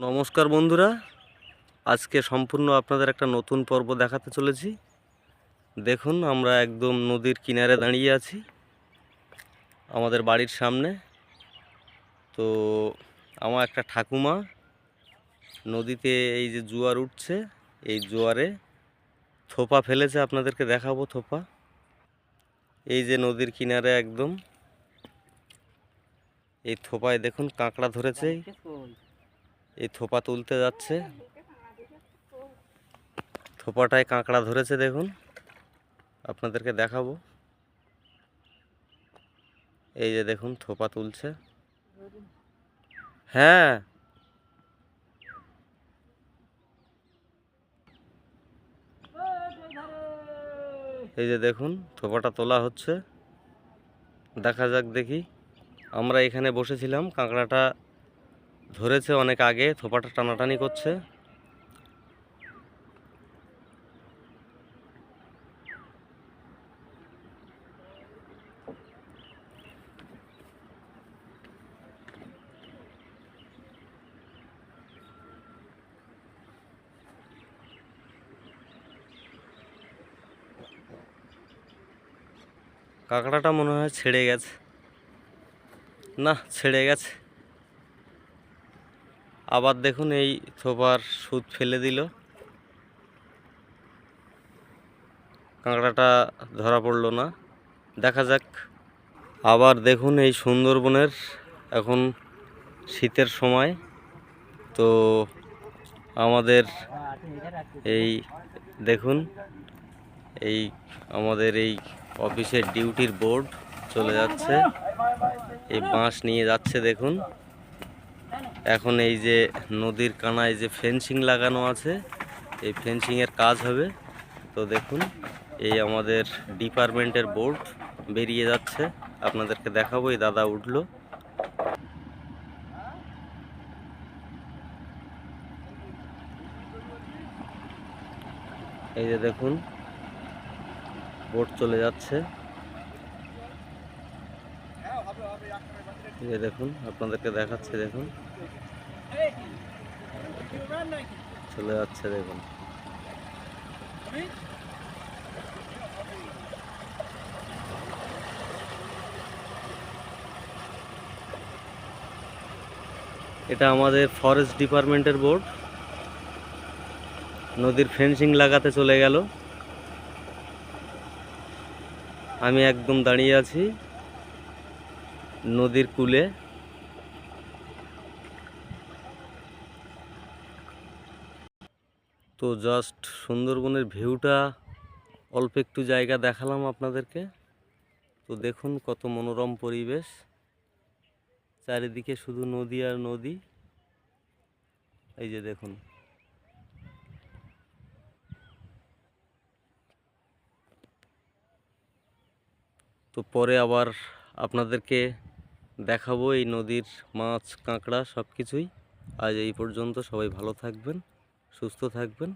নমস্কার বন্ধুরা। আজকে সম্পূর্ণ আপনাদের একটা নতুন পর্ব দেখাতে চলেছি। দেখুন, আমরা একদম নদীর কিনারে দাঁড়িয়ে আছি, আমাদের বাড়ির সামনে। তো আমার একটা ঠাকুমা, নদীতে এই যে জোয়ার উঠছে, এই জোয়ারে থোপা ফেলেছে, আপনাদেরকে দেখাবো থোপা। এই যে নদীর কিনারে একদম, এই থোপায় দেখুন, কাঁকড়া ধরেছে। এই থোপা তুলতে যাচ্ছে। থোপাটায় কাঁকড়া ধরেছে দেখুন। আপনাদেরকে দেখাবো। এই যে দেখুন, থোপা তুলছে। হ্যাঁ। এই যে দেখুন, থোপাটা তোলা হচ্ছে। দেখা যাক দেখি। আমরা এখানে বসেছিলাম, কাঁকড়াটা ধরেছে অনেক আগে থোপাটা টানাটানি করছে। কাঁকড়াটা মনে হয় ছেড়ে গেছে। না ছেড়ে গেছে। আবার দেখুন এই থোপার সুদ ফেলে দিল। কাঁকড়াটা ধরা পড়ল না। দেখা যাক। আবার দেখুন এই সুন্দরবনের এখন শীতের সময়। তো আমাদের এই দেখুন, এই আমাদের এই অফিসের ডিউটির বোর্ড চলে যাচ্ছে। এই বাঁশ নিয়ে যাচ্ছে দেখুন। এখন এই যে নদীর কানায় যে ফেন্সিং লাগানো আছে, এই ফেন্সিংয়ের কাজ হবে। তো দেখুন, এই আমাদের ডিপার্টমেন্টের বোর্ড বেরিয়ে যাচ্ছে। আপনাদেরকে দেখাবো, এই দাদা উঠল। এই যে দেখুন বোট চলে যাচ্ছে। এই দেখুন, আপনাদেরকে দেখাচ্ছে, দেখুন। চলে যাচ্ছে, দেখুন। এটা আমাদের ফরেস্ট ডিপার্টমেন্টের বোর্ড নদীর ফেন্সিং লাগাতে চলে গেল। আমি একদম দাঁড়িয়ে আছি। নদীর কূলে। তো জাস্ট সুন্দরবনের ভিউটা, অল্প একটু জায়গা দেখালাম আপনাদেরকে। তো দেখুন কত মনোরম পরিবেশ। চারিদিকে শুধু নদী আর নদী। এই যে দেখুন। তো পরে আবার আপনাদেরকে দেখাবো এই নদীর মাছ, কাঁকড়া সব কিছুই আজ এই পর্যন্ত সবাই ভালো থাকবেন, সুস্থ থাকবেন।